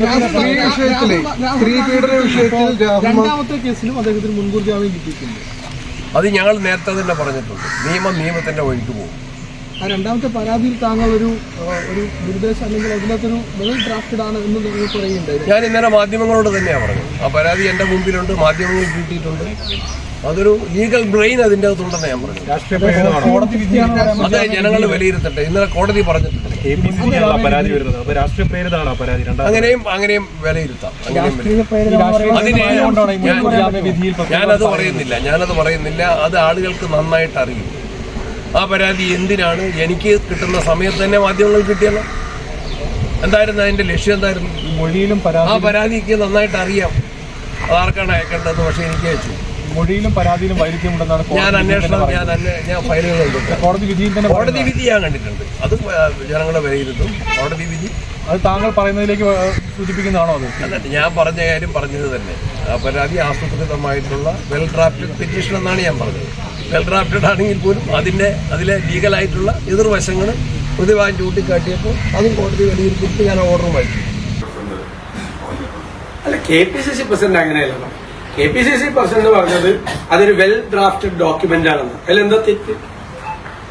സ്ത്രീ വിഷയത്തിലെ സ്ത്രീ പീഡന വിഷയത്തിൽ രണ്ടാമത്തെ കേസിലും അദ്ദേഹത്തിന് മുൻകൂർ ജാമ്യം കിട്ടിയിട്ടുണ്ട്. അത് ഞങ്ങൾ നേരത്തെ തന്നെ പറഞ്ഞിട്ടുണ്ട്. നിയമം നിയമത്തിന്റെ വഴിക്ക് പോകും. ആ രണ്ടാമത്തെ പരാതിയിൽ താങ്കൾ ഒരു ഒരു നിർദ്ദേശം അല്ലെങ്കിൽ അതിനകത്ത് ഒരു വെൽ ഡ്രാഫ്റ്റഡ് ആണ് എന്ന് നിങ്ങൾ പറയുന്നുണ്ടായിരുന്നു ഞാൻ ഇന്നലെ മാധ്യമങ്ങളോട് തന്നെയാണ് പറഞ്ഞത്. ആ പരാതി എന്റെ മുമ്പിലുണ്ട് മാധ്യമങ്ങൾ കിട്ടിയിട്ടുണ്ട്. അതൊരു ലീഗൽ ബ്രെയിൻ അതിന്റെ അകത്തുണ്ടെന്ന് ഞാൻ പറഞ്ഞു അത് ജനങ്ങൾ വിലയിരുത്തട്ടെ. ഇന്നലെ കോടതി പറഞ്ഞിട്ടുണ്ട്. അങ്ങനെയും അങ്ങനെയും വിലയിരുത്താം. അങ്ങനെയും ഞാനത് പറയുന്നില്ല. ഞാനത് പറയുന്നില്ല. അത് ആളുകൾക്ക് നന്നായിട്ട് അറിയും. ആ പരാതി എന്തിനാണ്? എനിക്ക് കിട്ടുന്ന സമയത്ത് തന്നെ മാധ്യമങ്ങൾ കിട്ടിയല്ലോ. എന്തായിരുന്നു അതിന്റെ ലക്ഷ്യം എന്തായിരുന്നു? മൊഴിയിലും ആ പരാതി പരാതിക്ക് നന്നായിട്ട് അറിയാം. അതാർക്കാണ് അയക്കേണ്ടത് പക്ഷേ എനിക്ക് അയച്ചു. മൊഴിയിലും പരാതിയിലും വൈരുദ്ധ്യമുണ്ടെന്നാണ് ഞാൻ അന്വേഷണം ഞാൻ തന്നെ ഞാൻ ഫയലുകൾ കണ്ടിട്ടുണ്ട്. കോടതി വിധിയിൽ തന്നെ കോടതി വിധി ഞാൻ കണ്ടിട്ടുണ്ട്. അത് ജനങ്ങളെ വിലയിരുത്തും കോടതി വിധി. അത് താങ്കൾ പറയുന്നതിലേക്ക് സൂചിപ്പിക്കുന്നതാണോ അത്? ഞാൻ പറഞ്ഞ കാര്യം പറഞ്ഞത് തന്നെ. ആ പരാതി ആസൂത്രിതമായിട്ടുള്ള വെൽ ഡ്രാഫ്റ്റഡ് പെറ്റീഷൻ എന്നാണ് ഞാൻ പറഞ്ഞത്. വെൽ ഡ്രാഫ്റ്റഡ് ആണെങ്കിൽ പോലും അതിന്റെ അതിലെ ലീഗലായിട്ടുള്ള എതിർവശങ്ങൾ പ്രതിഭാഗം ചൂണ്ടിക്കാട്ടിയപ്പോൾ അതും കോടതി വിലയിരുത്തിയിട്ട് ഞാൻ ഓർഡർ വായിച്ചു. അല്ല K P C C president അങ്ങനെയല്ല K P C C president പറഞ്ഞത് അതൊരു വെൽ ഡ്രാഫ്റ്റഡ് ഡോക്യുമെന്റ് ആണെന്ന്. അതിലെന്താ തെറ്റ്?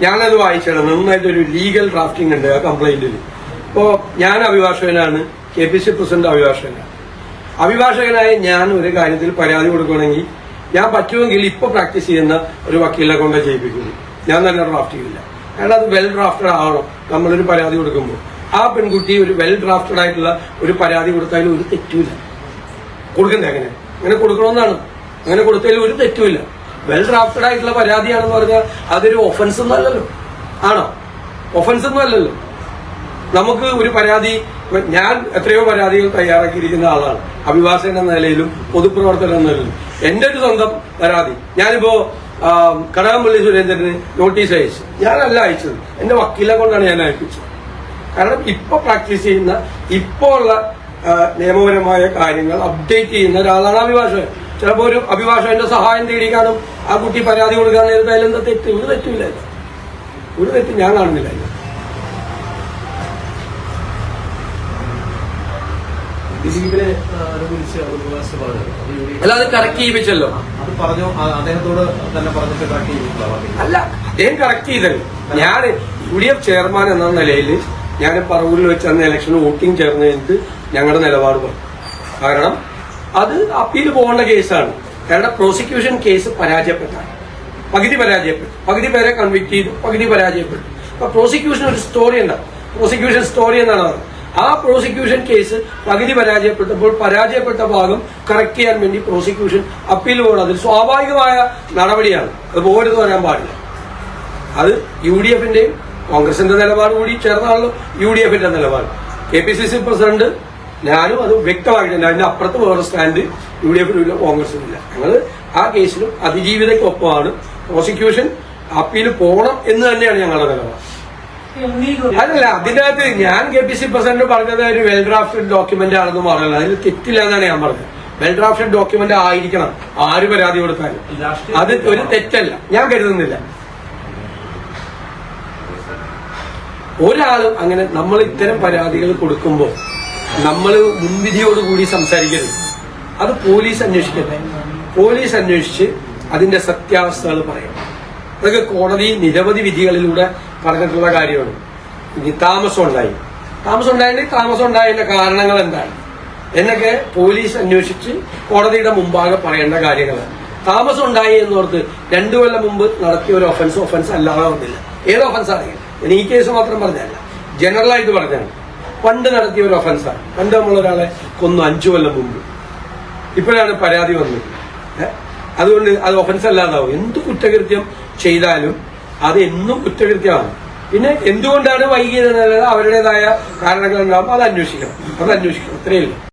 ഞാനത് വായിച്ചത് നന്നായിട്ട് ഒരു ലീഗൽ ഡ്രാഫ്റ്റിംഗ് ഉണ്ട് ആ കംപ്ലൈന്റിൽ ഇപ്പോ ഞാൻ അഭിഭാഷകനാണ്. കെ പി സി പ്രസിഡന്റ് അഭിഭാഷകനാണ്. അഭിഭാഷകനായ ഞാൻ ഒരു കാര്യത്തിൽ പരാതി കൊടുക്കുകയാണെങ്കിൽ ഞാൻ പറ്റുമെങ്കിൽ ഇപ്പൊ പ്രാക്ടീസ് ചെയ്യുന്ന ഒരു വക്കീലിനെ കൊണ്ട് ചെയ്യിപ്പിക്കുന്നു. ഞാൻ തന്നെ ഡ്രാഫ്റ്റ് ചെയ്യില്ല കാരണം അത് വെൽ ഡ്രാഫ്റ്റഡ് ആവണം. നമ്മളൊരു പരാതി കൊടുക്കുമ്പോൾ ആ പെൺകുട്ടി ഒരു വെൽ ഡ്രാഫ്റ്റഡ് ആയിട്ടുള്ള ഒരു പരാതി കൊടുത്താലും ഒരു തെറ്റുമില്ല കൊടുക്കണ്ടേ അങ്ങനെ? അങ്ങനെ കൊടുക്കണമെന്നാണ്. അങ്ങനെ കൊടുത്തതിൽ ഒരു തെറ്റുമില്ല. വെൽ ഡ്രാഫ്റ്റഡ് ആയിട്ടുള്ള പരാതിയാണെന്ന് പറഞ്ഞാൽ അതൊരു ഒഫൻസ് ഒന്നും അല്ലല്ലോ. ആണോ? ഒഫൻസ് ഒന്നും അല്ലല്ലോ. നമുക്ക് ഒരു പരാതി ഞാൻ എത്രയോ പരാതികൾ തയ്യാറാക്കിയിരിക്കുന്ന ആളാണ്. അഭിഭാഷകൻ എന്ന നിലയിലും പൊതുപ്രവർത്തകൻ എന്ന നിലയിലും. എന്റെ ഒരു സ്വന്തം പരാതി. ഞാനിപ്പോ കടകംപള്ളി സുരേന്ദ്രന് നോട്ടീസ് അയച്ചു. ഞാനല്ല അയച്ചത്. എന്റെ വക്കീലെ കൊണ്ടാണ് ഞാൻ അയപ്പിച്ചത്. കാരണം ഇപ്പൊ പ്രാക്ടീസ് ചെയ്യുന്ന ഇപ്പോ ഉള്ള നിയമപരമായ കാര്യങ്ങൾ അപ്ഡേറ്റ് ചെയ്യുന്ന ഒരാളാണ് അഭിഭാഷകൻ. ചിലപ്പോൾ ഒരു അഭിഭാഷകന്റെ സഹായം തേടിക്കാനും ആ കുട്ടി പരാതി കൊടുക്കാൻ നേരത്തെ അതിലെന്താ തെറ്റ്? ഒരു തെറ്റില്ല. ഒരു തെറ്റ് ഞാൻ കാണുന്നില്ല. അല്ല അത് കറക്റ്റ് ചെയ്യിപ്പിച്ചല്ലോ. അത് പറഞ്ഞു? അദ്ദേഹത്തോട് തന്നെ പറഞ്ഞിട്ട് ബാക്കി ചെയ്തിട്ടുള്ള അല്ല അദ്ദേഹം കറക്റ്റ് ചെയ്തല്ലോ. ഞാൻ യു ഡി എഫ് ചെയർമാൻ എന്ന നിലയിൽ ഞാൻ പറവൂരിൽ വെച്ച് അന്ന് ഇലക്ഷൻ വോട്ടിംഗ് ചേർന്ന് കഴിഞ്ഞിട്ട് ഞങ്ങളുടെ നിലപാട് പറഞ്ഞു. കാരണം അത് അപ്പീൽ പോകേണ്ട കേസാണ്. കാരണം പ്രോസിക്യൂഷൻ കേസ് പരാജയപ്പെട്ടാണ്. പകുതി പരാജയപ്പെട്ടു. പകുതി പേരെ കൺവിക്ട് ചെയ്തു. പകുതി പരാജയപ്പെട്ടു. അപ്പൊ പ്രോസിക്യൂഷൻ ഒരു സ്റ്റോറി ഉണ്ടാവും. പ്രോസിക്യൂഷൻ സ്റ്റോറി എന്നാണ് പറഞ്ഞത്. ആ പ്രോസിക്യൂഷൻ കേസ് പകുതി പരാജയപ്പെട്ടപ്പോൾ പരാജയപ്പെട്ട ഭാഗം കറക്റ്റ് ചെയ്യാൻ വേണ്ടി പ്രോസിക്യൂഷൻ അപ്പീൽ പോകണം. അതിൽ സ്വാഭാവികമായ നടപടിയാണ്. അത് പോകരുത് വരാൻ പാടില്ല. അത് യു ഡി എഫിന്റെയും കോൺഗ്രസിന്റെ നിലപാട് കൂടി ചേർന്നാണല്ലോ യു ഡി എഫിന്റെ നിലപാട്. K P C C president ഞാനും അത് വ്യക്തമാക്കിയിട്ടുണ്ട് അതിന്റെ അപ്പുറത്ത് വേറെ സ്റ്റാൻഡ് യു ഡി എഫിനും ഇല്ല കോൺഗ്രസിനും ഇല്ല. ഞങ്ങൾ ആ കേസിലും അതിജീവിതയ്ക്കൊപ്പമാണ്. പ്രോസിക്യൂഷൻ അപ്പീൽ പോകണം എന്ന് തന്നെയാണ് ഞങ്ങളുടെ നിലപാട്. അതല്ല അതിനകത്ത് ഞാൻ കെ പി സി പ്രസിഡന്റ് പറഞ്ഞത് ഒരു വെൽ ഡ്രാഫ്റ്റഡ് ഡോക്യുമെന്റ് ആണെന്ന് പറഞ്ഞത്. അതിൽ തെറ്റില്ല എന്നാണ് ഞാൻ പറഞ്ഞത്. വെൽ ഡ്രാഫ്റ്റഡ് ഡോക്യുമെന്റ് ആയിരിക്കണം. ആര് പരാതി കൊടുത്താലും. അത് ഒരു തെറ്റല്ല. ഞാൻ കരുതുന്നില്ല. ഒരാളും അങ്ങനെ നമ്മൾ ഇത്തരം പരാതികൾ കൊടുക്കുമ്പോൾ നമ്മൾ മുൻവിധിയോടുകൂടി സംസാരിക്കരുത്. അത് പോലീസ് അന്വേഷിക്കട്ടെ പോലീസ് അന്വേഷിച്ച് അതിന്റെ സത്യാവസ്ഥകൾ പറയണം അതൊക്കെ കോടതി നിരവധി വിധികളിലൂടെ പറഞ്ഞിട്ടുള്ള കാര്യമാണ്. ഇനി താമസം ഉണ്ടായി. താമസം ഉണ്ടായെങ്കിൽ താമസം ഉണ്ടായതിന്റെ കാരണങ്ങൾ എന്താണ്? എന്നൊക്കെ പോലീസ് അന്വേഷിച്ച് കോടതിയുടെ മുമ്പാകെ പറയേണ്ട കാര്യങ്ങളാണ് താമസം ഉണ്ടായി എന്നോർത്ത് രണ്ടു കൊല്ലം മുമ്പ് നടത്തിയ ഒരു ഒഫൻസ് ഒഫൻസ് അല്ലാതെ വന്നില്ല. ഏത് ഒഫൻസ് ആണെങ്കിൽ ഞാൻ ഈ കേസ് മാത്രം പറഞ്ഞല്ല ജനറൽ ആയിട്ട് പറഞ്ഞാണ് പണ്ട് നടത്തിയ ഒരു ഒഫൻസാണ് പണ്ട് നമ്മൾ ഒരാളെ കൊന്നു അഞ്ചു കൊല്ലം മുമ്പ്. ഇപ്പോഴാണ് പരാതി വന്നത്. അതുകൊണ്ട് അത് ഒഫൻസ് അല്ലാതാവും. എന്ത് കുറ്റകൃത്യം ചെയ്താലും അത് എന്നും കുറ്റകൃത്യമാണ്. പിന്നെ എന്തുകൊണ്ടാണ് വൈകിയത് അവരുടേതായ കാരണങ്ങൾ ഉണ്ടാകുമ്പോൾ അത് അന്വേഷിക്കണം. അത് അന്വേഷിക്കണം. അത്രയേ ഉള്ളൂ.